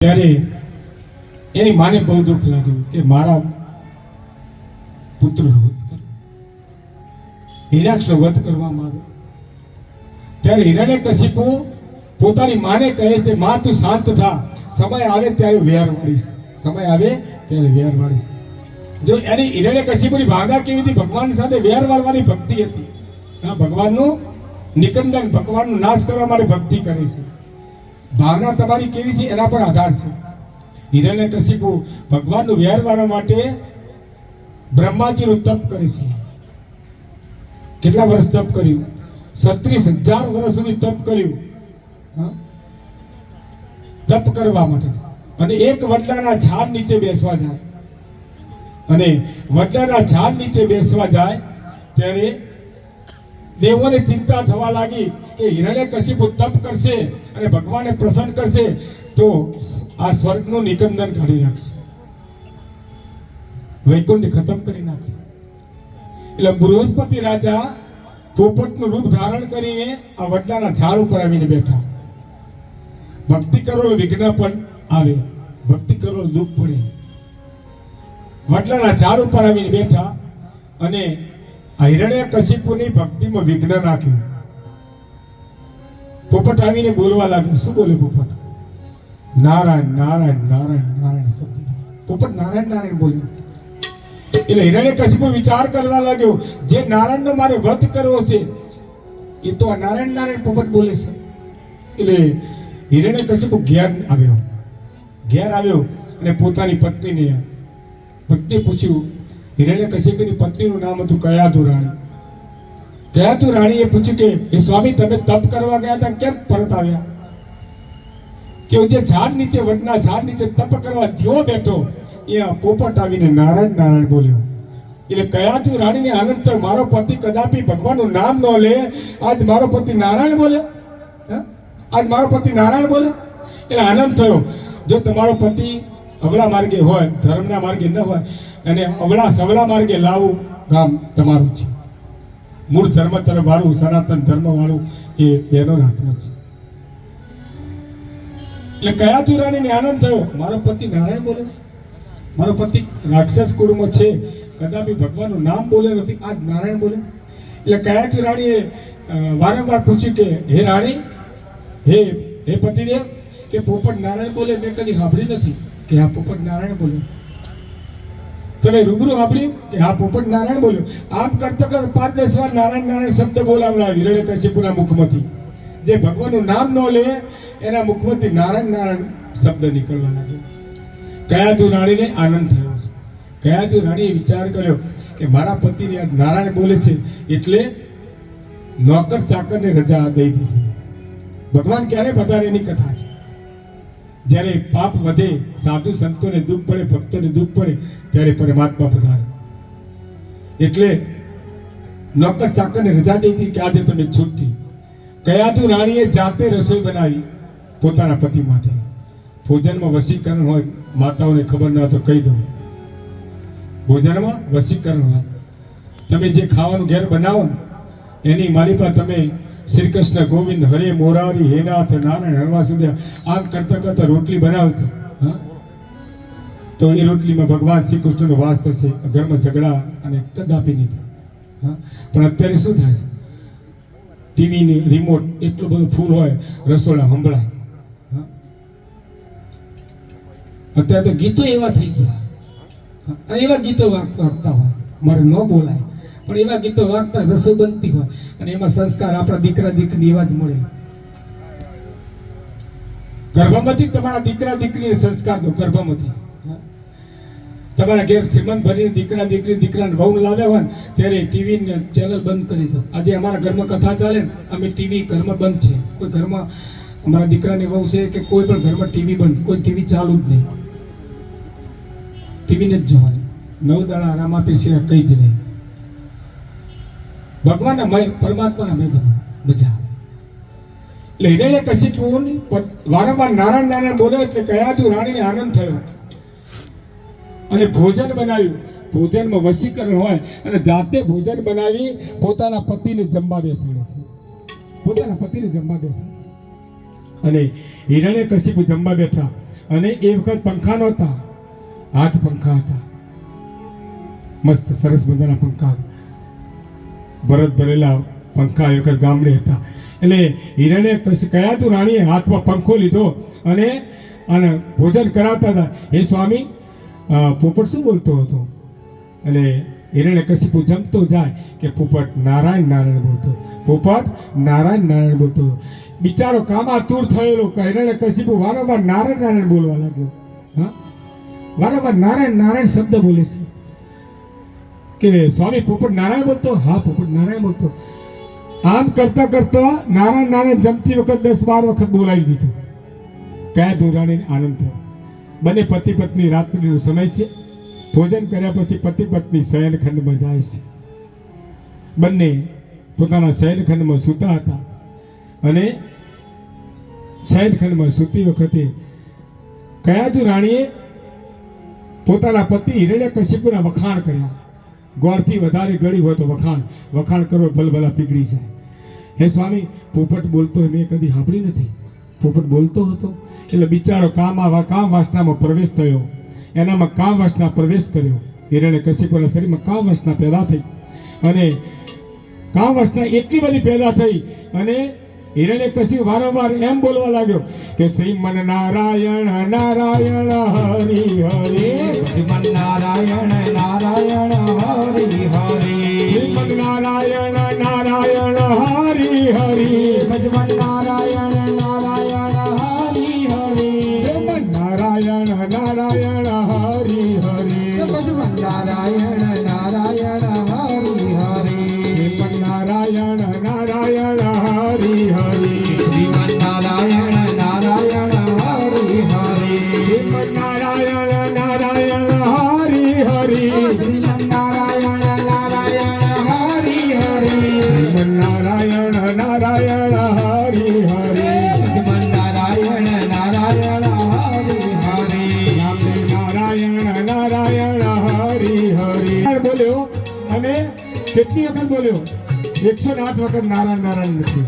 ત્યારે એની માને બહુ દુઃખ લાગ્યું કે મારા પુત્રનો વધ કરો. હિરાક્ષનો વધ કરવામાં આવ્યો. ત્યારે હિરણ્ય કશિપુ પોતાની માને કહે છે, માં, તું શાંત થા. સમય આવે ત્યારે વેર વાળીશ. સમય આવે ત્યારે વેર વાળીશ. જો એની હિરણ્ય કશિપુની ભાવના કેવી હતી? ભગવાન સાથે વેર વાળવાની ભક્તિ હતી. હા ભગવાનનું નિકંદન, ભગવાનનો નાશ કરવા માટે ભક્તિ કરી છે. ભાવના તમારી કેવી છે એના પર આધાર છે. હિરણ્ય કશિપુ ભગવાનનું વાળવા માટે બ્રહ્માજીનું તપ કરે છે. કેટલા વર્ષ તપ કર્યું? સત્રીસ હજાર વર્ષ સુધી તપ કર્યું? તપ કરવા માટે. અને એક વડલાના ઝાડ નીચે બેસવા જાય. અને વડલાના ઝાડ નીચે બેસવા જાય, ત્યારે દેવોને ચિંતા થવા લાગી. કે હિરણ્ય કશિપુ તપ કરશે અને ભગવાનને પ્રસન્ન કરશે, તો આ સ્વર્ગનું નિકંદન કરી નાખશે. વૈકુંઠ ખતમ કરી નાખશે. એટલે બૃહસ્પતિ રાજા પોપટનું રૂપ ધારણ કરીને આ વડલાના ઝાડ ઉપર આવીને બેઠા. ભક્તિ કરોલ વિઘ્ન પણ આવે, ભક્તિ કરોલ દુઃખ પડે. વડલાના ઝાડ ઉપર આવીને બેઠા અને હિરણ્ય કશિપુની ભક્તિમાં વિઘ્ન નાખ્યું. પોપટ આવીને બોલવા લાગ્યો. શું બોલે પોપટ? નારાયણ નારાયણ નારાયણ નારાયણ શબ્દ. પોપટ નારાયણ નારાયણ બોલ્યો. એટલે હિરણ્ય કશિપુ વિચાર કરવા લાગ્યો, જે નારાયણનો મારે વધ કરવો છે, એ તો આ નારાયણ નારાયણ પોપટ બોલે છે. એટલે હિરણ્ય કશિપુ ઘેર આવ્યો. ઘેર આવ્યો અને પોતાની પત્નીને, પત્ની પૂછ્યું, હિરણ્ય કશ્યપની પત્નીનું નામ હતું કયા રાણી કયાતુ રાણીએ પૂછ્યું કે હે સ્વામી, તમે તપ કરવા ગયા હતા? કેમ પરત આવ્યા? કે જે ઝાડ નીચે વડના ઝાડ નીચે તપ કરવા જેવો બેઠો, એ પોપટ આવીને નારાયણ નારાયણ બોલ્યો. એટલે કયાતુ રાણીને આનંદ થયો મારો પતિ કદાપી ભગવાનનું નામ ન લે. આજ મારો પતિ નારાયણ બોલે? આજ મારો પતિ નારાયણ બોલે? એટલે આનંદ થયો. જો તમારો પતિ અવળા માર્ગે હોય, ધર્મના માર્ગે ન હોય, અને અવળા સવળા માર્ગે લાવવું કામ તમારું છે. મૂળ ધર્મ તરફ વાળું, સનાતન ધર્મ વાળું એ બેનો હાથમાં છે. એટલે કયા તુરાણીને આનંદ થયો? મારો પતિ નારાયણ બોલે મારો પતિ રાક્ષસ કુળમાં છે. કદાપી ભગવાનનું નામ બોલે નથી આજ નારાયણ બોલે એટલે કયા રાણીએ વારંવાર પૂછ્યું કે, હે રાણી, હે હે પતિદેવ, કે પોપટ નારાયણ બોલે? મેં કદી સાંભળી નથી કે આ પોપટ નારાયણ બોલે તમે રૂબરૂ આપણી કે હા પોપટ નારાયણ બોલ્યો. આમ કરતા કરતા પાંચ દસ વાર નારાયણ નારાયણ શબ્દ બોલાવડા હિરણ્ય કશ્યપુના મુખમાંથી. જે ભગવાનનું નામ ન લે, એના મુખમાંથી નારાયણ નારાયણ શબ્દ નીકળવા લાગ્યો. કયાતુ રાણીને આનંદ થયો છે કયાતુ રાણીએ વિચાર કર્યો કે મારા પતિને આજ નારાયણ બોલે છે એટલે નોકર ચાકરને રજા દઈ દીધી. ભગવાન ક્યારે પધારે કથા છે? જ્યારે પાપ વધે, સાધુ સંતોને દુઃખ પડે, ભક્તોને દુઃખ પડે, ત્યારે પરમાત્મા પધારે. એટલે નોકર ચાકરને રજા દઈ હતી કે આજે તમે છૂટી. કયાતુ રાણીએ જાતે રસોઈ બનાવી પોતાના પતિ માટે. ભોજનમાં વસીકરણ હોય, માતાઓને ખબર ના તો કહી દઉં. ભોજનમાં વસીકરણ હોય. તમે જે ખાવાનું ઘેર બનાવો એની માલિકા તમે શ્રી કૃષ્ણ ગોવિંદ હરે મોરારી હેનાથ નારાયણ, હરવા સુધી આમ કરતા કરતા રોટલી બનાવતો, હા? તો એ રોટલીમાં ભગવાન શ્રી કૃષ્ણનો વાસ થશે ઘરમાં ઝઘડા અને કદાપી નહીં થાય, હા? પણ અત્યારે શું થાય છે? ટીવીની રિમોટ એટલું બધું ફૂલ હોય, રસોડા સંભળાય અત્યારે તો ગીતો એવા થઈ ગયા એવા ગીતો વાગ- વાગતા હોય, મારે ન બોલાય. પણ એવા ગીતો વાગતા રસોઈ બનતી હોય અને એમાં સંસ્કાર આપણા દીકરા દીકરી એવા જ મળે. ગર્ભમાંથી તમારા દીકરા દીકરીને સંસ્કાર દો ગર્ભમાંથી તમારા ઘેર શ્રીમંત ભરીને દીકરા દીકરી દીકરાને વહુ લાવ્યા હોય ત્યારે ટીવી ચેનલ બંધ કરી દો. આજે અમારા ઘરમાં કથા ચાલે ને, અમે ટીવી ઘરમાં બંધ છે. કોઈ ઘરમાં અમારા દીકરાની વહુ છે કે કોઈ પણ ઘરમાં ટીવી બંધ, કોઈ ટીવી ચાલુ જ નહીં. ટીવીને જ જોવાની. નવ દાડા આરામ આપી સિવાય કંઈ જ નહીં. ભગવાનના મય પરમાત્માના મેદાન મજા એટલે હિરણ્ય કશિપુન વારંવાર નારાયણ નારાયણ બોલે એટલે કયા તું રાણીને આનંદ થયો. અને ભોજન બનાવ્યું. ભોજનમાં વશીકરણ હોય અને જાતે ભોજન બનાવી પોતાના પતિને જમવા બેસાડે છે. પોતાના પતિને જમવા બેસે. અને હિરણ્ય કશિપુ જમવા બેઠા. અને એ વખત પંખા નહોતા. હાથ પંખા હતા. મસ્ત સરસ મજાના પંખા હતા. ભરત ભરેલા પંખા એ ગામડે હતા. એટલે હિરણે કયા તું રાણીએ હાથમાં પંખો લીધો અને અને ભોજન કરાવતા હતા. હે સ્વામી પોપટ શું બોલતો હતો? એટલે હિરણે કશી જમતો જાય કે પોપટ નારાયણ નારાયણ બોલતો. પોપટ નારાયણ નારાયણ બોલતો. બિચારો કામાતુર થયેલો કે હિરણે કશી વારંવાર નારાયણ નારાયણ બોલવા લાગ્યો. હા? વારંવાર નારાયણ નારાયણ શબ્દ બોલે છે. કે સ્વામી પોપટ નારાયણ બોલતો? હા, પોપટ નારાયણ બોલતો. આમ કરતા કરતા નારાયણ નારાયણ જમતી વખત દસ બાર વખત બોલાવી દીધું. કયા ધોરાણીને આનંદ થયો? બંને પતિ પત્ની રાત્રિનો સમય છે. ભોજન કર્યા પછી પતિ પત્ની શયનખંડમાં જાય છે. બંને પોતાના શયનખંડમાં સૂતા હતા અને શયનખંડમાં સૂતી વખતે કયાદુ રાણીએ પોતાના પતિ હિરણ્ય કશિપુના વખાણ કર્યા. ગોળથી વધારે ગળી હોય તો વખાણ વખાણ કરો, ભલભલા પીગળી જાય. હે સ્વામી, પોપટ બોલતો એ મેં કદી સાંભળી નથી. પોપટ બોલતો હતો, એટલે બિચારો કામ આવા, કામ વાસનામાં પ્રવેશ થયો. એનામાં કામ વાસના પ્રવેશ કર્યો. હિરણ્ય કશિપુના શરીરમાં કામ વાસના પેદા થઈ. અને કામ વાસના એટલી બધી પેદા થઈ અને હિરણ્ય કશિપ વારંવાર એમ બોલવા લાગ્યો કે શ્રીમન નારાયણ નારાયણ હરિ હરિ. શ્રીમન નારાયણ નારાયણ હરિ હરિ. શ્રીમન નારાયણ નારાયણ હરિ હરિ. ભજવન નારાયણ એકસો આઠ વખત નારાયણ નારાયણ લખ્યું.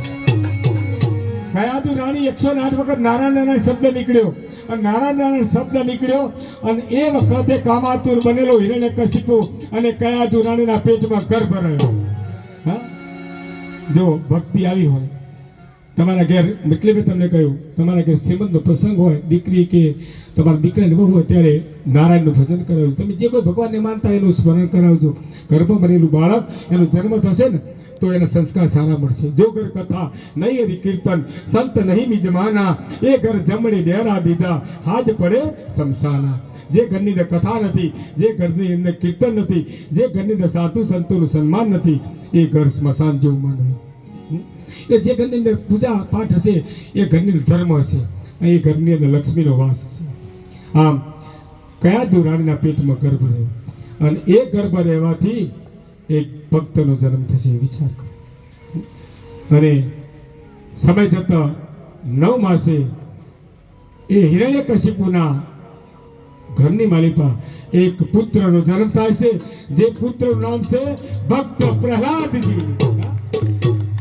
કયા તું રાણી? એકસો આઠ વખત નારાયણ નારાયણ શબ્દ નીકળ્યો. અને નારાયણ નારાયણ શબ્દ નીકળ્યો અને એ વખતે કામાતુર બનેલો હિરણ્ય કશિપુ અને કયા તું રાણીના પેટમાં ગર્ભ રહ્યો. હા? જો ભક્તિ આવી હોય, તમારા ઘેર, એટલે મેં તમને કહ્યું, તમારા ઘેર શ્રીમંતનો પ્રસંગ હોય, દીકરી કે તમારા દીકરાને બહુ હોય, ત્યારે નારાયણનું ભજન કરાવ્યું તમે જે કોઈ ભગવાનને માનતા એનું સ્મરણ કરાવજો. ગર્ભ બનેલું બાળક, એનો જન્મ થશે ને તો એના સંસ્કાર સારા મળશે. જો ઘર કથા નહીં હરી કીર્તન, સંત નહીં મિજમાના, એ ઘર જમણી ડેરા દીધા, હાજ પડે સમસાના જે ઘરની અંદર કથા નથી, જે ઘરની અંદર કીર્તન નથી, જે ઘરની અંદર સાધુ સંતોનું સન્માન નથી, એ ઘર સ્મશાન જેવું માનવું. એટલે જે ઘરની અંદર પૂજા પાઠ હશે, એ ઘરની ધર્મ હશે. એ ઘરની અંદર લક્ષ્મીનો વાસ હશે. આમ, કયા દુરાણીના પેટમાં ગર્ભ રહ્યો? અને એ ગર્ભ રહેવાથી એક ભક્તનો જન્મ થશે વિચાર કરો. અને સમય જતા નવ માસે એ હિરણ્ય કશિપુના ઘરની માલિકા એક પુત્રનો જન્મ થાય છે. જે પુત્રનું નામ છે ભક્ત પ્રહલાદજી.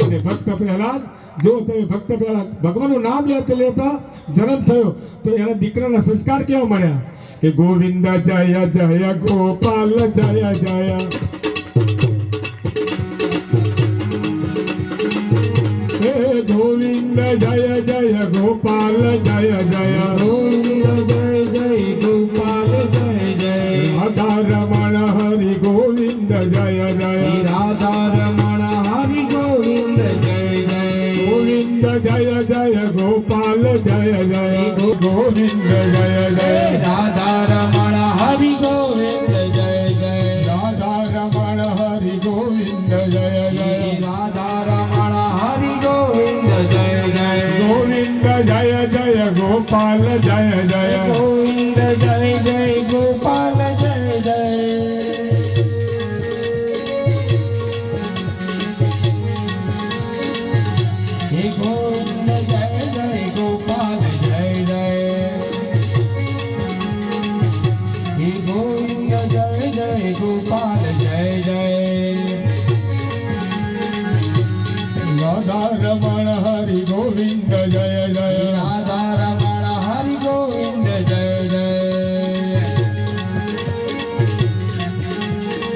અને ભક્ત પ્રહલાદ, જો તમે ભક્ત પ્રહલાદ ભગવાનનું નામ લેતા લેતા જન્મ થયો, તો એના દીકરાના સંસ્કાર કેવા મળ્યા? કે ગોવિંદ જય જય ગોપાલ જય જય. ગોવિંદ જય જય ગોપાલ જય જય ગોવિંદ જય જય ગોપાલ જય જય રાધા રમણ હરિ ગોવિંદ જય જય રાધા રમણ હરિ ગોવિંદ જય જય ગોવિંદ જય જય ગોપાલ જય જય ગોવિંદ જય જય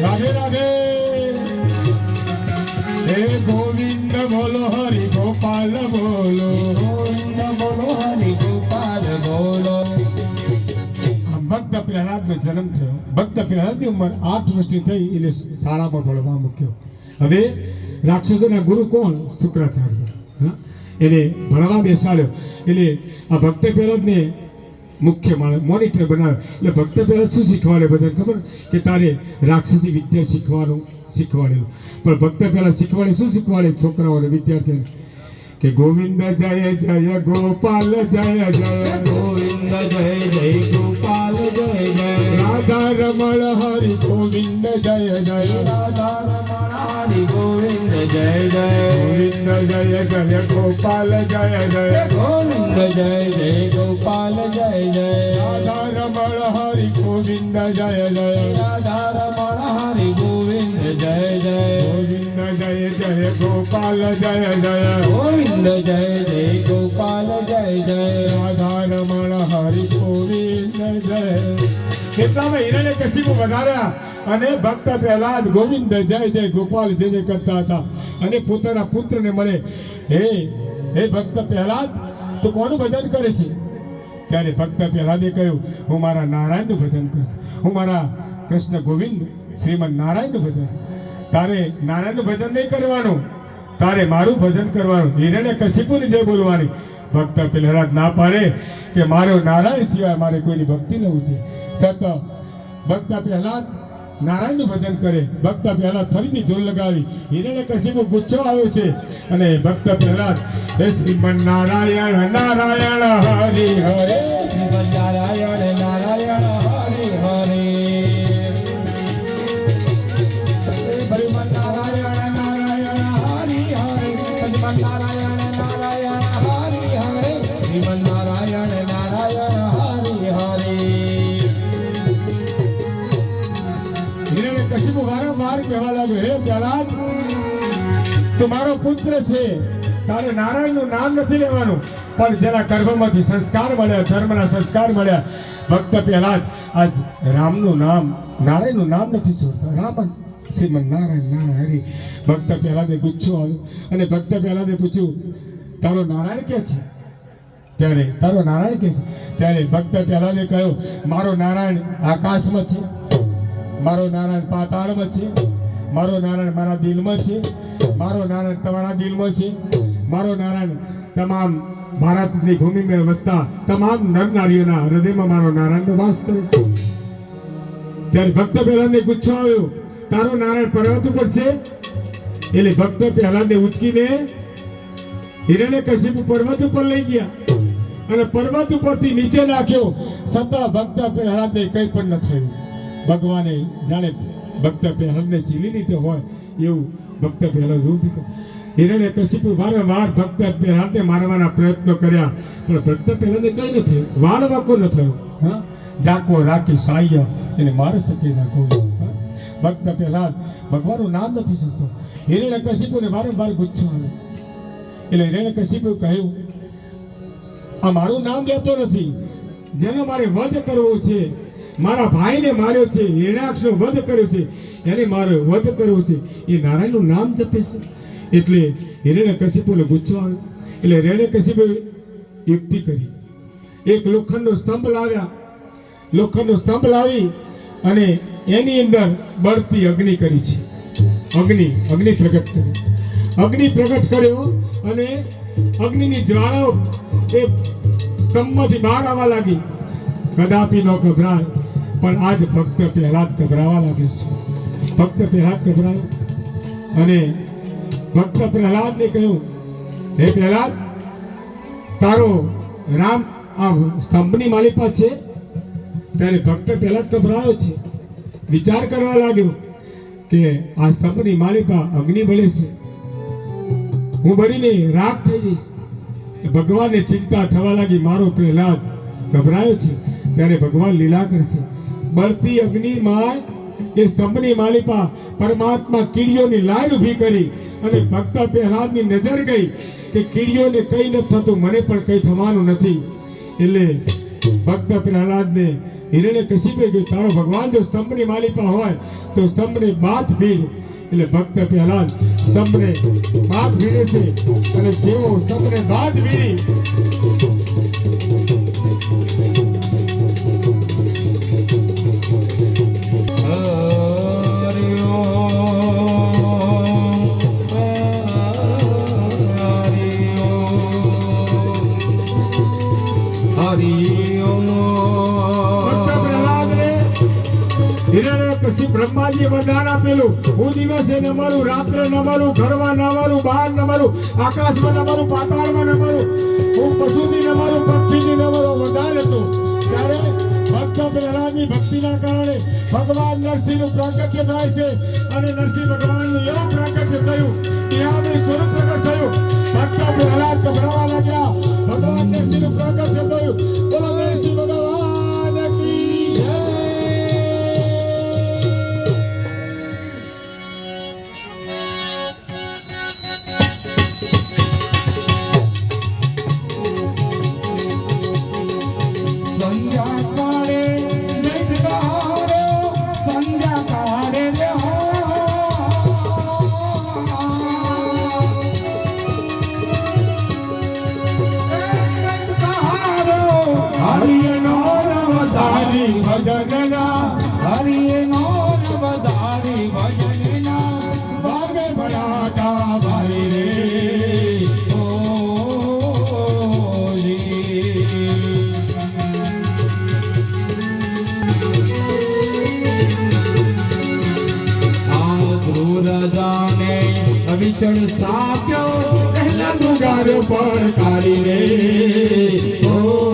રાધે રાધે. હે ગોવિંદ બોલો હરિ ગોપાલ બોલો. ગોવિંદ બોલો હરિ ગોપાલ બોલો. ભક્ત પ્રહલાદનો જન્મ થયો. ભક્ત પ્રહલાદની ઉંમર આઠ વર્ષની થઈ એટલે શાળામાં ભણવા મૂક્યો. હવે રાક્ષસોના ગુરુ કોણ? શુક્રાચાર્ય. એને ભણવા બેસાડ્યો. એટલે આ ભક્ત પ્રહલાદને મુખ્ય મોનિટર બનાવે. એટલે ભક્ત પહેલાં શું શીખવાડે બધાને ખબર? કે તારે રાક્ષસી વિદ્યા શીખવાનું, શીખવાડેલું. પણ ભક્ત પહેલા શીખવાડે, શું શીખવાડે છોકરાઓને, વિદ્યાર્થીઓને? કે ગોવિંદ જય જય ગોપાલ, જય જય ગોવિંદ જય જય ગોપાલ, જય જય રાધા રમણ, હરિ ગોવિંદ જય જય રાધા જય જય ગોવિંદ જય જય ગોપાલ જય જય ગોવિંદ જય જય ગોપાલ જય જય રાધા રમણ હરિ ગોવિંદ જય જય રાધા રમણ હરિ ગોવિંદ જય જય ગોવિંદ જય જય ગોપાલ જય જય ગોવિંદ જય જય ગોપાલ જય જય રાધા રમણ હરિ ગોવિંદ જય કેટલામાં હિરણ્ય કશિપુ વધાર્યા અને ભક્ત પ્રહલાદ ગોવિંદ, જય જય ગોપાલ, જય જય કરતા હતા. અને પોતાના પુત્રને મળે, હે હે ભક્ત પ્રહલાદ, તું કોનું ભજન કરે છે? ત્યારે ભક્ત પ્રહલાદે કહ્યું, હું મારા નારાયણનું ભજન કરું હું મારા કૃષ્ણ ગોવિંદ, શ્રીમદ નારાયણનું ભજન તારે નારાયણનું ભજન નહીં કરવાનું. તારે મારું ભજન કરવાનું. હિરણ્ય કશિપુની જે બોલવાની. ભક્ત પ્રહલાદ ના પાડે કે, મારો નારાયણ સિવાય મારે કોઈની ભક્તિ ન છે સત ભક્ત પ્રહલાદ નારાયણનું ભજન કરે. ભક્ત પ્રહલાદ ફરીથી ઢોલ લગાવી. હિરણ્ય કશિપુ ગુચ્છો આવ્યો છે. અને ભક્ત પ્રહલાદ હે શ્રીમન નારાયણ નારાયણ, હરિ હરે. શ્રીમદ નારાયણ નારાયણ તું મારો પુત્ર છે. તારે નારાયણનું નામ નથી લેવાનું. પણ જેના ગર્ભમાંથી સંસ્કાર મળ્યા, ધર્મના સંસ્કાર મળ્યા, ભક્ત પહેલા આજ રામનું નામ, નારાયણનું નામ નથી છોડતા રામ શ્રીમદ નારાયણ નારાયણ હરી. ભક્ત પ્રહલાદે ગુચ્છો આવ્યો અને ભક્ત પ્રહલાદે પૂછ્યું, તારો નારાયણ કે છે? ત્યારે, તારો નારાયણ કે છે? ત્યારે ભક્ત પહેલાદે કહ્યું, મારો નારાયણ આકાશમાં છે. મારો નારાયણ પાતાળમાં છે. મારો નારાયણ મારા દિલમાં છે. મારો નારાયણ તમારા દિલમાં છે. મારો નારાયણ તમામ ભારતની ભૂમિમાં વસતા તમામ નર હૃદયમાં મારો નારાયણનો વાસ કરે. ત્યારે ભક્ત પહેલાને ગુચ્છો આવ્યો, તારો નારાયણ પર્વત ઉપર છે? એટલે ભક્ત પહેલાને ઉચકીને હિરણ્ય કશિપુ પર્વત ઉપર લઈ ગયા અને પર્વત ઉપરથી નીચે નાખ્યો. સતા ભક્ત પ્રહલાદને કંઈ પણ ન થયું. ભગવાને જાણે ભક્ત પ્રહલાદને ચીલી લીધો હોય એવું ભક્ત હિરણ્ય કશિપુ વારંવાર ભક્ત હાથે મારવાના પ્રયત્નો કર્યા. પણ ભક્ત પહેલાને કંઈ ન વાળ વાકો ન થયો. જાકો રાખી સાહ્ય એને મારી શકી નાખો ભક્ત પ્રહલાદ ભગવાનનું નામ નથી શકતો હિરણ્ય કશિપુને વારંવાર ગુચ્છો આવે એટલે હિરણ્ય કશિપુ કહ્યું, આ મારું નામ લેતો નથી. જેનો મારે વધ કરવો છે, મારા ભાઈને માર્યો છે, હિરણાક્ષનો વધ કર્યો છે એને મારો વધ કરવો છે. એ નારાયણનું નામ જપે છે. એટલે હિરણ્ય કશિપુને ગુસ્સો આવ્યો. એટલે હિરણ્ય કશિપુ યુક્તિ કરી. એક લોખંડનો સ્તંભ લાવ્યા. લોખંડનો સ્તંભ લાવી અને એની અંદર બળતી અગ્નિ કરી છે. અગ્નિ અગ્નિ પ્રગટ કરી અગ્નિ પ્રગટ કર્યો અને અગ્નિની જ્વાળાઓ એ સ્તંભમાંથી બહાર આવવા લાગી. કદાપી ન ગભરાય, પણ આજ ભક્ત પ્રહલાદ ગભરાવા લાગે છે. ભક્ત પ્રહલાદ ગભરાયો. અને ભક્ત પ્રહલાદને કહ્યું, હે પ્રહલાદ, તારો રામ આ સ્તંભની માલિકા છે? ત્યારે ભક્ત પ્રહલાદ ગભરાયો છે. વિચાર કરવા લાગ્યો કે આ સ્તંભની માલિકા અગ્નિ બળે છે. હું બળીને રાખ થઈ જઈશ. ભગવાનને ચિંતા થવા લાગી મારો પ્રહલાદ ગભરાયો છે. ત્યારે ભગવાન લીલા કરશે બળતી અગ્નિમાં એ સ્તંભની માલિપા પરમાત્મા કીડીઓની લાઈન ઊભી કરી અને ભક્ત પ્રહલાદની નજર ગઈ કે કીડીઓને કંઈ નથી થતું, મને પણ કંઈ થવાનું નથી. એટલે ભક્ત પ્રહલાદને હિરણ્ય કશિપે ગયું તારો ભગવાન જો સ્તંભની માલિકા હોય, તો સ્તંભને બાથ ભીડ એટલે ભક્ત પહેલાદ જ સ્તંભને બાદ ભીડે છે અને જેવો સ્તંભને બાદ વીણી હિરણ્યકશિપ બ્રહ્માજી વરદાન આપેલું. હું દિવસે નમારું રાત્રે ન મરું ઘરમાં ન બહાર ન આકાશમાં નમારું પાતાળમાં નમારું હું પશુથી નમારું મરું પક્ષીથી ન મરું વરદાન હતું. ત્યારે ભક્ત પ્રહલાદની ભક્તિના કારણે ભગવાન નરસિંહનું પ્રાગટ્ય થાય છે અને નરસિંહ ભગવાનનું એવું પ્રાગટ્ય થયું કે આપણે સ્વરૂપ પ્રગટ થયું. ભક્ત પ્રહલાદ ગભરાવા લાગ્યા. ભગવાન નરસિંહનું પ્રાગટ્ય થયું. બોલો અવિચળ સ્થાપ્યો પહેલા ગાર પર કારી રે ઓજી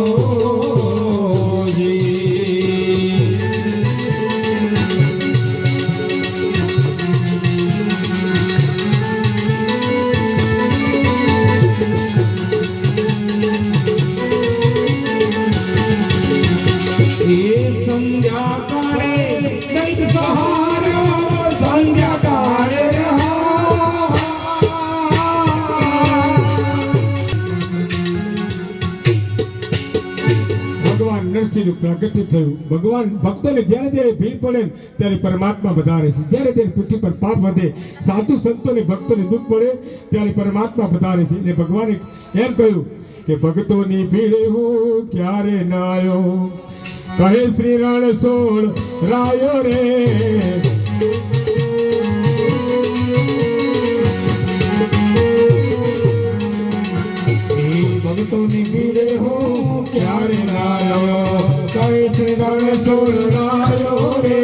નરસિંહનું પ્રાગટ્ય થયું. ભગવાન ભક્તોને જ્યારે જ્યારે ભીડ પડે ત્યારે પરમાત્મા વધારે છે. જ્યારે જ્યારે પૃથ્વી પર પાપ વધે, સાધુ સંતોને ભક્તોને દુઃખ પડે, ત્યારે પરમાત્મા વધારે છે. એટલે ભગવાને એમ કહ્યું કે, ભક્તોની ભીડ હું ક્યારે ના આવ્યો કહે શ્રી રણ સોળ, રાયો રે. ભક્તોની ભીડે હું ક્યારે કહે શ્રી રણ સોળ રાયો રે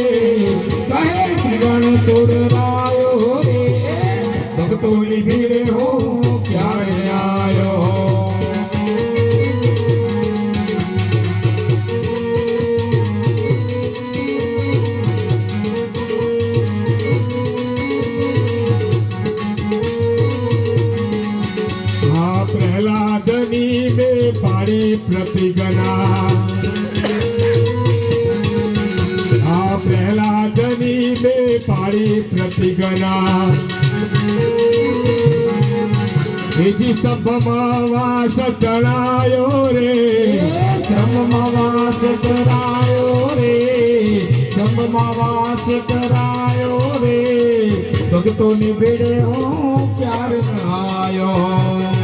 કહે શ્રી રણ સોળ રાયો રે ભક્તોની ભીડે હું બીજી સ્તંભમાં વાસ ચડાયો રે સ્તંભમાં વાસ કરાયો રે સ્તંભમાં વાસ કરાયો રે ભક્તોની ભેડે હું ક્યારે ન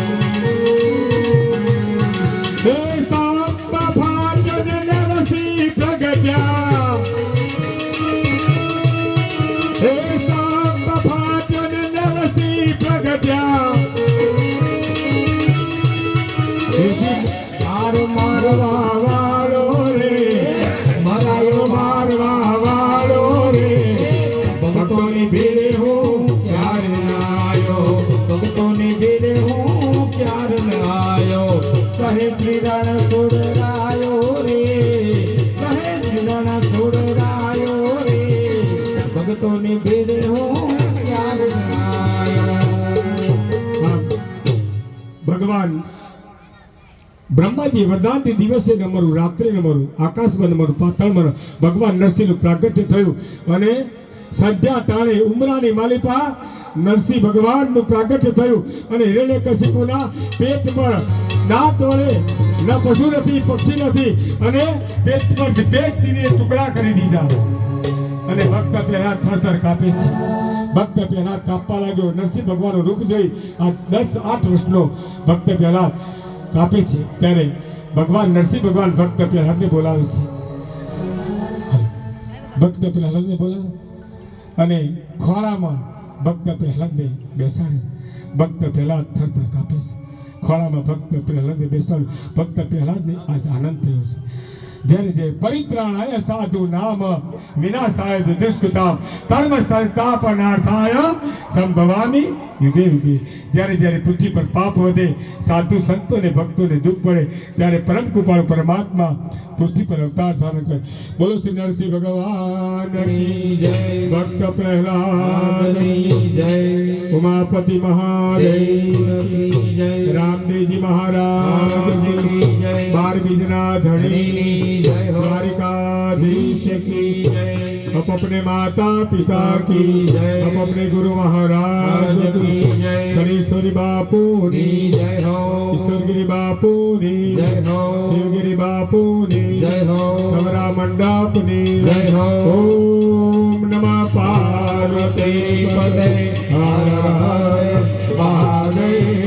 કહે શ્રી રણ રે કહે શ્રી રણ રે. ભક્તોની આયો ભગવાન, બ્રહ્માજી વરદાનથી દિવસે નમરું રાત્રે નમરું મરું, આકાશમાં ન મરું, પાતાળમાં ભગવાન નરસિંહનું પ્રાગટ્ય થયું અને સંધ્યા ટાણે ઉમરાની માલિપા નરસિંહ ભગવાનનું પ્રાગટ્ય થયું અને હિરણ્યકશિપુના પેટ પર દાંત વડે ન પશુ નથી, પક્ષી નથી. અને પેટ પર પેટ ચીરીને ટુકડા કરી દીધા અને ભક્ત પહેલા થરથર કાપે છે. ભક્ત પ્રહલાદ કાપવા લાગ્યો. નરસિંહ ભગવાનનું રૂપ જોઈ આ દસ આઠ વર્ષનો ભક્ત પ્રહલાદ કાપે છે. ત્યારે ભગવાન, નરસિંહ ભગવાન ભક્ત પ્રહલાદને બોલાવે છે. ભક્ત પ્રહલાદને બોલાવે. અને ખોળામાં ભક્ત પ્રહલાદને બેસાડે. ભક્ત પ્રહલાદ થરથર કાપે છે. ખોળામાં ભક્ત પ્રહલાદે બેસાડ ભક્ત પ્રહલાદને આજ આનંદ થયો છે. જ્યારે જે પરિત્રાણાય સાધુ નામ વિનાશાય દુષ્કૃતામ, ધર્મ સંસ્થાપનાર્થાય સંભવામી યુગે યુગે. જ્યારે જ્યારે પૃથ્વી પર પાપ વધે, સાધુ સંતોને ભક્તોને દુઃખ પડે, ત્યારે પરમ કૃપાળુ પરમાત્મા પૃથ્વી પર અવતાર ધારણ કરે. બોલો શ્રી નરસિંહ ભગવાન જય. ભક્ત પ્રહલાદ જય. ઉમાપતિ મહાદેવ જય. રામદેવજી મહારાજ જય. બાર બીજના ધણી જય. હો દ્વારિકાધીશ કી જય. अपने माता पिता की जय हम अपने गुरु महाराज की जय धनेश्वरी बापू की जय हो ईश्वरगिरी बापू की जय हो शिवगिरी बापू की जय हो समरा मंडप की जय हो ओम नमः पार्वती पते हर हर महादेव